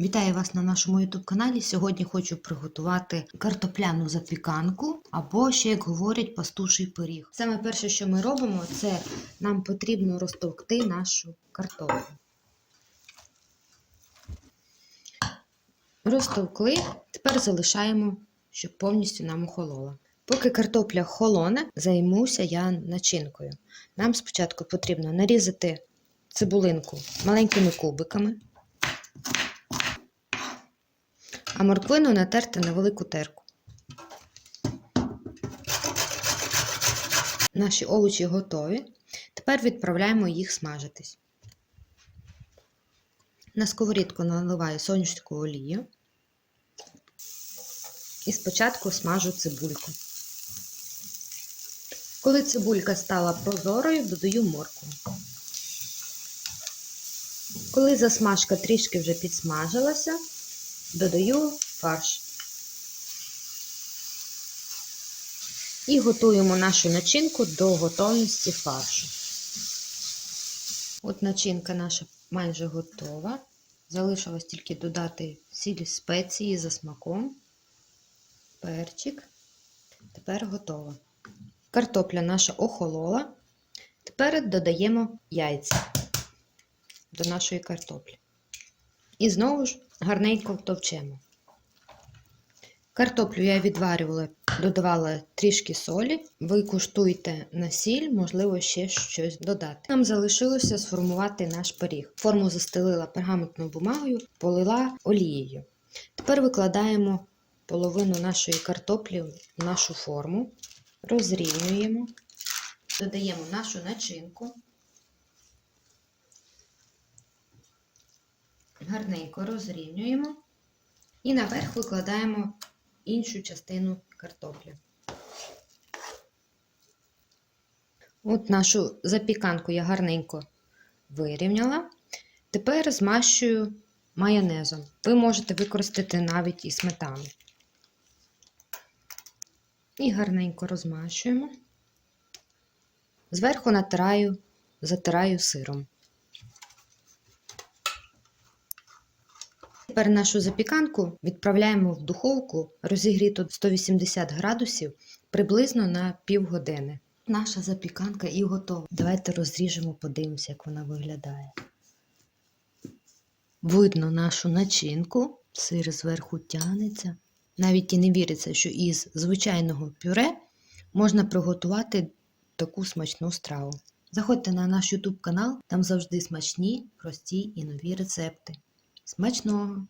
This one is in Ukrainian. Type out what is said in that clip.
Вітаю вас на нашому YouTube каналі. Сьогодні хочу приготувати картопляну запіканку або ще, як говорять, пастуший пиріг. Саме перше, що ми робимо, це нам потрібно розтовкти нашу картоплю. Розтовкли, тепер залишаємо, щоб повністю нам охолола. Поки картопля холоне, займуся я начинкою. Нам спочатку потрібно нарізати цибулинку маленькими кубиками, а морквину натерти на велику терку. Наші овочі готові. Тепер відправляємо їх смажитись. На сковорідку наливаю соняшникову олію і спочатку смажу цибульку. Коли цибулька стала прозорою, додаю моркву. Коли засмажка трішки вже підсмажилася, додаю фарш. І готуємо нашу начинку до готовності фаршу. От начинка наша майже готова. Залишилось тільки додати сіль спеції за смаком, перчик. Тепер готова. Картопля наша охолола. Тепер додаємо яйця до нашої картоплі. І знову ж гарненько втовчемо. Картоплю я відварювала, додавала трішки солі. Ви куштуйте на сіль, можливо, ще щось додати. Нам залишилося сформувати наш пиріг. Форму застелила пергаментною бумагою, полила олією. Тепер викладаємо половину нашої картоплі в нашу форму, розрівнюємо, додаємо нашу начинку. Гарненько розрівнюємо і наверх викладаємо іншу частину картоплі. От нашу запіканку я гарненько вирівняла. Тепер змащую майонезом. Ви можете використати навіть і сметану. І гарненько розмащуємо. Зверху натираю, затираю сиром. Тепер нашу запіканку відправляємо в духовку розігріту 180 градусів приблизно на півгодини. Наша запіканка і готова. Давайте розріжемо, подивимося, як вона виглядає. Видно нашу начинку, сир зверху тянеться. Навіть і не віриться, що із звичайного пюре можна приготувати таку смачну страву. Заходьте на наш YouTube канал, там завжди смачні, прості і нові рецепти. Смачного!